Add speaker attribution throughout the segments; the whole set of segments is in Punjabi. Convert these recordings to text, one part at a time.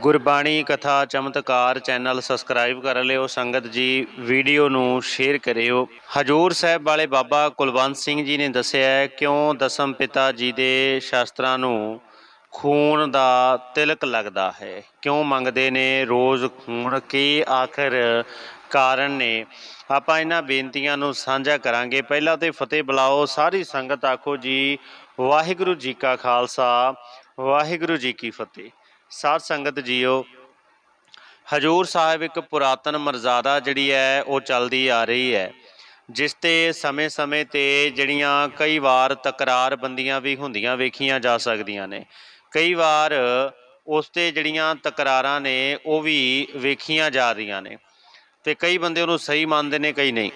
Speaker 1: ਗੁਰਬਾਣੀ ਕਥਾ ਚਮਤਕਾਰ ਚੈਨਲ ਸਬਸਕ੍ਰਾਈਬ ਕਰ ਲਿਓ, ਸੰਗਤ ਜੀ ਵੀਡੀਓ ਨੂੰ ਸ਼ੇਅਰ ਕਰਿਓ। ਹਜੂਰ ਸਾਹਿਬ ਵਾਲੇ ਬਾਬਾ ਕੁਲਵੰਤ ਸਿੰਘ ਜੀ ਨੇ ਦੱਸਿਆ ਕਿਉਂ ਦਸਮ ਪਿਤਾ ਜੀ ਦੇ ਸ਼ਾਸਤਰਾਂ ਨੂੰ ਖੂਨ ਦਾ ਤਿਲਕ ਲੱਗਦਾ ਹੈ? ਕਿਉਂ ਮੰਗਦੇ ਨੇ ਰੋਜ਼ ਖੂਨ? ਕੀ ਆਖਰ ਕਾਰਨ ਨੇ? ਆਪਾਂ ਇਹਨਾਂ ਬੇਨਤੀਆਂ ਨੂੰ ਸਾਂਝਾ ਕਰਾਂਗੇ। ਪਹਿਲਾਂ ਤੇ ਫਤਿਹ ਬੁਲਾਓ, ਸਾਰੀ ਸੰਗਤ ਆਖੋ ਜੀ, ਵਾਹਿਗੁਰੂ ਜੀ ਕਾ ਖਾਲਸਾ, ਵਾਹਿਗੁਰੂ ਜੀ ਕੀ ਫਤਿਹ। ਸਾਧ ਸੰਗਤ ਜੀਓ, ਹਜੂਰ ਸਾਹਿਬ ਇੱਕ ਪੁਰਾਤਨ ਮਰਜ਼ਾਦਾ ਜਿਹੜੀ ਹੈ, ਉਹ ਚੱਲਦੀ ਆ ਰਹੀ ਹੈ, ਜਿਸ ਤੇ ਸਮੇਂ-ਸਮੇਂ ਤੇ ਜਿਹੜੀਆਂ ਕਈ ਵਾਰ ਤਕਰਾਰ ਬੰਦੀਆਂ ਵੀ ਹੁੰਦੀਆਂ ਵੇਖੀਆਂ ਜਾ ਸਕਦੀਆਂ ਨੇ। ਕਈ ਵਾਰ ਉਸ ਤੇ ਜਿਹੜੀਆਂ ਤਕਰਾਰਾਂ ਨੇ, ਉਹ ਵੀ ਵੇਖੀਆਂ ਜਾ ਰਹੀਆਂ ਨੇ ਤੇ ਕਈ ਬੰਦੇ ਉਹਨੂੰ ਸਹੀ ਮੰਨਦੇ ਨੇ, ਕਈ ਨਹੀਂ।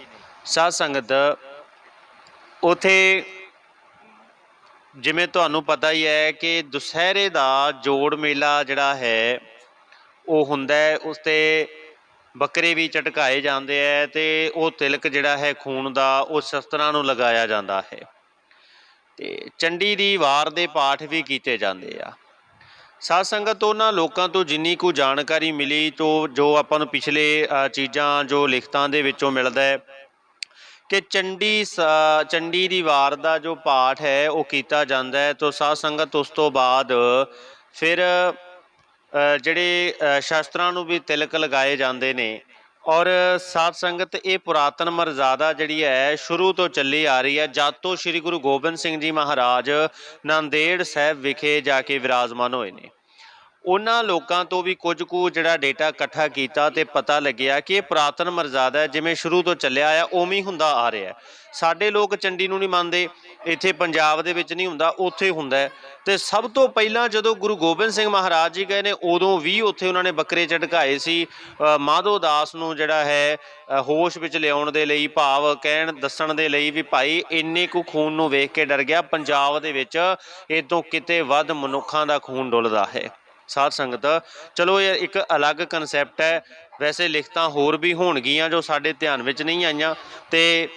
Speaker 1: ਸਾਧ ਸੰਗਤ, ਉਥੇ ਜਿਵੇਂ ਤੁਹਾਨੂੰ ਪਤਾ ਹੀ ਹੈ ਕਿ ਦੁਸਹਿਰੇ ਦਾ ਜੋੜ ਮੇਲਾ ਜਿਹੜਾ ਹੈ, ਉਹ ਹੁੰਦਾ ਹੈ, ਉਸ ਤੇ ਬੱਕਰੇ ਵੀ ਝਟਕਾਏ ਜਾਂਦੇ ਹੈ ਤੇ ਉਹ ਤਿਲਕ ਜਿਹੜਾ ਹੈ ਖੂਨ ਦਾ, ਉਹ ਸ਼ਸਤਰਾਂ ਨੂੰ ਲਗਾਇਆ ਜਾਂਦਾ ਹੈ। ਤੇ ਚੰਡੀ ਦੀ ਵਾਰ ਦੇ ਪਾਠ ਵੀ ਕੀਤੇ ਜਾਂਦੇ ਆ। ਸਾਧ ਸੰਗਤ ਉਹਨਾਂ ਲੋਕਾਂ ਤੋਂ ਜਿੰਨੀ ਕੁ ਜਾਣਕਾਰੀ ਮਿਲੀ ਤੋਂ ਜੋ ਆਪਾਂ ਨੂੰ ਪਿਛਲੇ ਚੀਜ਼ਾਂ, ਜੋ ਲਿਖਤਾਂ ਦੇ ਵਿੱਚੋਂ ਮਿਲਦਾ ਹੈ ਕਿ ਚੰਡੀ ਸ- ਚੰਡੀ ਦੀ ਵਾਰ ਦਾ ਜੋ ਪਾਠ ਹੈ ਉਹ ਕੀਤਾ ਜਾਂਦਾ ਹੈ। ਤੋਂ ਸਾਧ ਸੰਗਤ ਉਸ ਤੋਂ ਬਾਅਦ ਫਿਰ ਜਿਹੜੇ ਅ, ਸ਼ਾਸਤਰਾਂ ਨੂੰ ਵੀ ਤਿਲਕ ਲਗਾਏ ਜਾਂਦੇ ਨੇ। ਔਰ ਸਾਧ ਸੰਗਤ ਇਹ ਪੁਰਾਤਨ ਮਰਜ਼ਾਦਾ ਜਿਹੜੀ ਹੈ ਸ਼ੁਰੂ ਤੋਂ ਚੱਲੀ ਆ ਰਹੀ ਹੈ। ਜਦ ਤੋਂ ਸ੍ਰੀ ਗੁਰੂ ਗੋਬਿੰਦ ਸਿੰਘ ਜੀ ਮਹਾਰਾਜ ਨਾਂਦੇੜ ਸਾਹਿਬ ਵਿਖੇ ਜਾ ਕੇ ਵਿਰਾਜਮਾਨ ਹੋਏ ਨੇ। ਉਹਨਾਂ ਲੋਕਾਂ ਤੋਂ ਵੀ ਕੁਝ ਕੁ ਜਿਹੜਾ ਡੇਟਾ ਇਕੱਠਾ ਕੀਤਾ ਤੇ ਪਤਾ ਲੱਗਿਆ ਕਿ ਇਹ ਪੁਰਾਤਨ ਮਰਜ਼ਾਦਾ ਹੈ, ਜਿਵੇਂ ਸ਼ੁਰੂ ਤੋਂ ਚੱਲਿਆ ਆ, ਉਵੇਂ ਹੀ ਹੁੰਦਾ ਆ ਰਿਹਾ ਹੈ। ਸਾਡੇ ਲੋਕ ਚੰਡੀ ਨੂੰ ਨਹੀਂ ਮੰਨਦੇ, ਇੱਥੇ ਪੰਜਾਬ ਦੇ ਵਿੱਚ ਨਹੀਂ ਹੁੰਦਾ, ਉੱਥੇ ਹੁੰਦਾ ਹੈ। ਤੇ ਸਭ ਤੋਂ ਪਹਿਲਾਂ ਜਦੋਂ ਗੁਰੂ ਗੋਬਿੰਦ ਸਿੰਘ ਮਹਾਰਾਜ ਜੀ ਗਏ ਨੇ, ਉਦੋਂ ਵੀ ਉੱਥੇ ਉਹਨਾਂ ਨੇ ਬੱਕਰੇ ਝਟਕਾਏ ਸੀ। ਮਾਧੋ ਦਾਸ ਨੂੰ ਜਿਹੜਾ ਹੈ ਹੋਸ਼ ਵਿੱਚ ਲਿਆਉਣ ਦੇ ਲਈ, ਭਾਵ ਕਹਿਣ ਦੱਸਣ ਦੇ ਲਈ ਵੀ ਭਾਈ ਇੰਨੇ ਕੁ ਖੂਨ ਨੂੰ ਵੇਖ ਕੇ ਡਰ ਗਿਆ, ਪੰਜਾਬ ਦੇ ਵਿੱਚ ਇਹ ਤੋਂ ਕਿਤੇ ਵੱਧ ਮਨੁੱਖਾਂ ਦਾ ਖੂਨ ਡੁੱਲਦਾ ਹੈ। ਸਾਧ ਸੰਗਤ ਚਲੋ ਇਹ ਇੱਕ ਅਲੱਗ ਕਨਸੈਪਟ ਹੈ। ਵੈਸੇ ਲਿਖਤਾਂ ਹੋਰ ਵੀ ਹੋਣਗੀਆਂ ਜੋ ਸਾਡੇ ਧਿਆਨ ਵਿੱਚ ਨਹੀਂ ਆਈਆਂ ਤੇ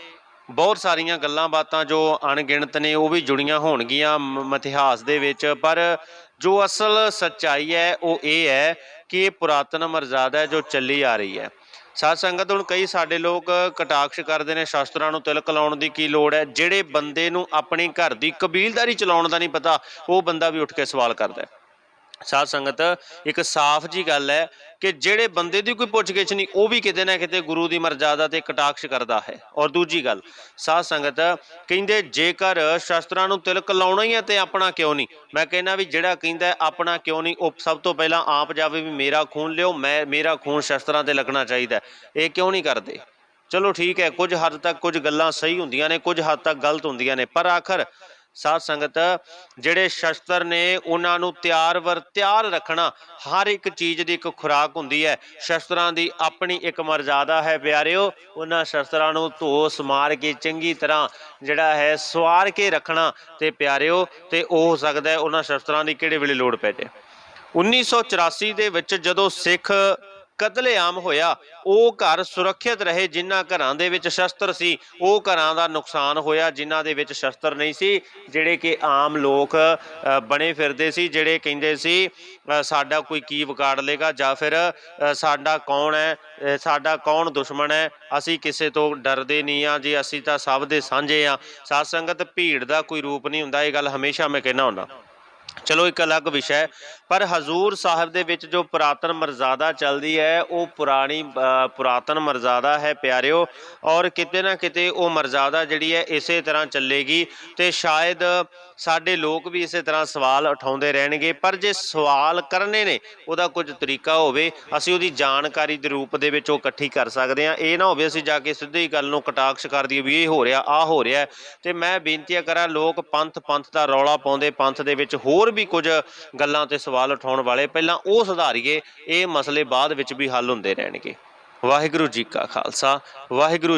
Speaker 1: ਬਹੁਤ ਸਾਰੀਆਂ ਗੱਲਾਂ ਬਾਤਾਂ ਜੋ ਅਣਗਿਣਤ ਨੇ ਉਹ ਵੀ ਜੁੜੀਆਂ ਹੋਣਗੀਆਂ ਮ- ਇਤਿਹਾਸ ਦੇ ਵਿੱਚ। ਪਰ ਜੋ ਅਸਲ ਸੱਚਾਈ ਹੈ, ਉਹ ਇਹ ਹੈ ਕਿ ਇਹ ਪੁਰਾਤਨ ਮਰਜ਼ਾਦਾ ਹੈ ਜੋ ਚੱਲੀ ਆ ਰਹੀ ਹੈ। ਸਾਧ ਸੰਗਤ, ਹੁਣ ਕਈ ਸਾਡੇ ਲੋਕ ਕਟਾਕਸ਼ ਕਰਦੇ ਨੇ, ਸ਼ਾਸਤਰਾਂ ਨੂੰ ਤਿਲਕ ਲਾਉਣ ਦੀ ਕੀ ਲੋੜ ਹੈ? ਜਿਹੜੇ ਬੰਦੇ ਨੂੰ ਆਪਣੇ ਘਰ ਦੀ ਕਬੀਲਦਾਰੀ ਚਲਾਉਣ ਦਾ ਨਹੀਂ ਪਤਾ, ਉਹ ਬੰਦਾ ਵੀ ਉੱਠ ਕੇ ਸਵਾਲ ਕਰਦਾ ਹੈ। ਸਾਧ ਸੰਗਤ, ਇੱਕ ਸਾਫ਼ ਜੀ ਗੱਲ ਹੈ ਕਿ ਜਿਹੜੇ ਬੰਦੇ ਦੀ ਕੋਈ ਪੁੱਛਗਿੱਛ ਨਹੀਂ, ਉਹ ਵੀ ਕਿਤੇ ਨਾ ਕਿਤੇ ਗੁਰੂ ਦੀ ਮਰਜ਼ਾਦਾ ਤੇ ਕਟਾਕਸ਼ ਕਰਦਾ ਹੈ। ਔਰ ਦੂਜੀ ਗੱਲ, ਸਾਧ ਸੰਗਤ ਕਹਿੰਦੇ, ਜੇਕਰ ਸ਼ਸਤਰਾਂ ਨੂੰ ਤਿਲਕ ਲਾਉਣਾ ਹੀ ਹੈ ਤੇ ਆਪਣਾ ਕਿਉਂ ਨਹੀਂ? ਮੈਂ ਕਹਿੰਦਾ ਵੀ ਜਿਹੜਾ ਕਹਿੰਦਾ ਆਪਣਾ ਕਿਉਂ ਨਹੀਂ, ਉਹ ਸਭ ਤੋਂ ਪਹਿਲਾਂ ਆਪ ਜਾਵੇ ਵੀ ਮੇਰਾ ਖੂਨ ਲਿਓ, ਮੈਂ, ਮੇਰਾ ਖੂਨ ਸ਼ਸਤਰਾਂ ਤੇ ਲੱਗਣਾ ਚਾਹੀਦਾ ਇਹ ਕਿਉਂ ਨਹੀਂ ਕਰਦੇ? ਚਲੋ ਠੀਕ ਹੈ, ਕੁਝ ਹੱਦ ਤੱਕ ਕੁਝ ਗੱਲਾਂ ਸਹੀ ਹੁੰਦੀਆਂ ਨੇ, ਕੁਝ ਹੱਦ ਤੱਕ ਗਲਤ ਹੁੰਦੀਆਂ ਨੇ, ਪਰ ਆਖਰ ਸਾਧ ਸੰਗਤ, ਜਿਹੜੇ ਸ਼ਸਤਰ ਨੇ ਉਹਨਾਂ ਨੂੰ ਤਿਆਰ ਵਰ ਤਿਆਰ ਰੱਖਣਾ ਹਰ ਇੱਕ ਚੀਜ਼ ਦੀ ਇੱਕ ਖੁਰਾਕ ਹੁੰਦੀ ਹੈ। ਸ਼ਸਤਰਾਂ ਦੀ ਆਪਣੀ ਇੱਕ ਮਰਜ਼ਾਦਾ ਹੈ ਪਿਆਰਿਓ, ਉਹਨਾਂ ਸ਼ਸਤਰਾਂ ਨੂੰ ਧੋ ਸਮਾਰ ਕੇ ਚੰਗੀ ਤਰ੍ਹਾਂ ਜਿਹੜਾ ਹੈ ਸਵਾਰ ਕੇ ਰੱਖਣਾ ਤੇ ਪਿਆਰਿਓ, ਤੇ ਉਹ ਹੋ ਸਕਦਾ ਹੈ ਉਹਨਾਂ ਸ਼ਸਤਰਾਂ ਦੀ ਕਿਹੜੇ ਵੇਲੇ ਲੋੜ ਪੈ ਜਾਏ। 1984 ਦੇ ਵਿੱਚ ਜਦੋਂ ਸਿੱਖ ਕਤਲੇਆਮ ਹੋਇਆ। ਉਹ ਘਰ ਸੁਰੱਖਿਅਤ ਰਹੇ ਜਿਨ੍ਹਾਂ ਘਰਾਂ ਦੇ ਵਿੱਚ ਸ਼ਸਤਰ ਸੀ। ਉਹ ਘਰਾਂ ਦਾ ਨੁਕਸਾਨ ਹੋਇਆ ਜਿਨ੍ਹਾਂ ਦੇ ਵਿੱਚ ਸ਼ਸਤਰ ਨਹੀਂ ਸੀ, ਜਿਹੜੇ ਕਿ ਆਮ ਲੋਕ ਬਣੇ ਫਿਰਦੇ ਸੀ, ਜਿਹੜੇ ਕਹਿੰਦੇ ਸੀ ਸਾਡਾ ਕੋਈ ਕੀ ਵਿਗਾੜ ਲੇਗਾ ਜਾਂ ਫਿਰ ਸਾਡਾ ਕੌਣ ਹੈ ਸਾਡਾ ਕੌਣ ਦੁਸ਼ਮਣ ਹੈ? ਅਸੀਂ ਕਿਸੇ ਤੋਂ ਡਰਦੇ ਨਹੀਂ ਆ ਜੀ, ਅਸੀਂ ਤਾਂ ਸਭ ਦੇ ਸਾਂਝੇ ਆ। ਸਾਧ ਸੰਗਤ ਭੀੜ ਦਾ ਕੋਈ ਰੂਪ ਨਹੀਂ ਹੁੰਦਾ, ਇਹ ਗੱਲ ਹਮੇਸ਼ਾ ਮੈਂ ਕਹਿਣਾ ਹੁੰਦਾ। ਚਲੋ ਇੱਕ ਅਲੱਗ ਵਿਸ਼ਾ ਹੈ। ਪਰ ਹਜ਼ੂਰ ਸਾਹਿਬ ਦੇ ਵਿੱਚ ਜੋ ਪੁਰਾਤਨ ਮਰਜ਼ਾਦਾ ਚੱਲਦੀ ਹੈ ਉਹ ਪੁਰਾਣੀ ਅ, ਪੁਰਾਤਨ ਮਰਜ਼ਾਦਾ ਹੈ ਪਿਆਰਿਓ। ਔਰ ਕਿਤੇ ਨਾ ਕਿਤੇ ਉਹ ਮਰਜ਼ਾਦਾ ਜਿਹੜੀ ਹੈ ਇਸੇ ਤਰ੍ਹਾਂ ਚੱਲੇਗੀ ਤੇ ਸ਼ਾਇਦ ਸਾਡੇ ਲੋਕ ਵੀ ਇਸੇ ਤਰ੍ਹਾਂ ਸਵਾਲ ਉਠਾਉਂਦੇ ਰਹਿਣਗੇ, ਪਰ ਜੇ ਸਵਾਲ ਕਰਨੇ ਨੇ, ਉਹਦਾ ਕੁਝ ਤਰੀਕਾ ਹੋਵੇ, ਅਸੀਂ ਉਹਦੀ ਜਾਣਕਾਰੀ ਦੇ ਰੂਪ ਦੇ ਵਿੱਚ ਉਹ ਇਕੱਠੀ ਕਰ ਸਕਦੇ ਹਾਂ। ਇਹ ਨਾ ਹੋਵੇ ਅਸੀਂ ਜਾ ਕੇ ਸਿੱਧੀ ਹੀ ਗੱਲ ਨੂੰ ਕਟਾਕਸ਼ ਕਰ ਦਈਏ ਵੀ ਇਹ ਹੋ ਰਿਹਾ ਆ ਹੋ ਰਿਹਾ ਤੇ ਮੈਂ ਬੇਨਤੀ ਕਰਾਂ, ਲੋਕ ਪੰਥ ਪੰਥ ਦਾ ਰੌਲਾ ਪਾਉਂਦੇ, ਪੰਥ ਦੇ ਵਿੱਚ ਹੋਰ ਵੀ ਕੁਝ ਗੱਲਾਂ ਤੇ ਸਵਾਲ ਉਠਾਉਣ ਵਾਲੇ, ਪਹਿਲਾਂ ਉਹ ਸੁਧਾਰੀਏ, ਇਹ ਮਸਲੇ ਬਾਅਦ ਵਿੱਚ ਵੀ ਹੱਲ ਹੁੰਦੇ ਰਹਿਣਗੇ। ਵਾਹਿਗੁਰੂ ਜੀ ਕਾ ਖਾਲਸਾ, ਵਾਹਿਗੁਰੂ ਜੀ